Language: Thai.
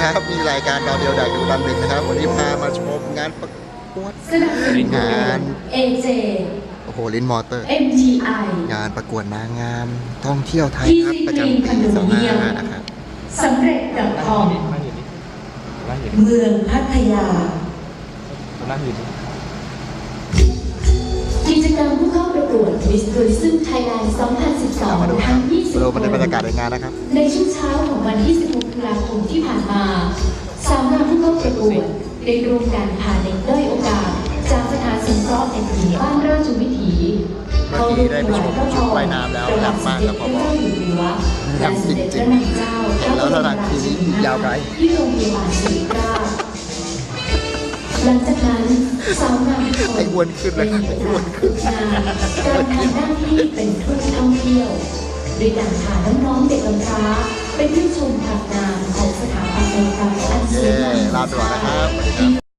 ครับ มีรายการดาวเดียวดักดูดันเด็กนะครับ วันนี้พามาชมงานประกวดงานเอเจโอ้โหลินมอเตอร์ MTI งานประกวดนางงามท่องเที่ยวไทยครับประจำปี25นะครับสำเร็จดังทองเมืองพัทยากิจกรรมผู้เข้าประกวดมิส s ร o ซึ่ s m Thailand 2019 สิงปร์บรรยากาศในงานนะครับ ในช่วงเช้าของวันที่ 16 ตุลาคมที่ผ่านมาสาวงามผู้เข้าประกวดได้ร่วมกันพานเด็กด้อยโอกาส จากสถานสงเคราะห์เด็กหญิบ้านราชวิถีเมื่อกี้ได้ไปชมชุดว่ายน้ำแล้วหนักมากครับพ่อบอกหนักจริงจิงเห็นแล้วระดับทีนี้ยาวไกลที่โรงพยาบาลศิริราชหลังจากนั้นสาวงามไอ้วนขึ้นเลยไอ้วนขึ้นงานการทำหน้าที่เป็นทูตท่องเที่ยว โดยการพาน้องๆเด็กกำพร้าไปเที่ยวชมผักงามของสถาปัตยกรรมอันสวยเย้งามลาไปก่อนนะครับ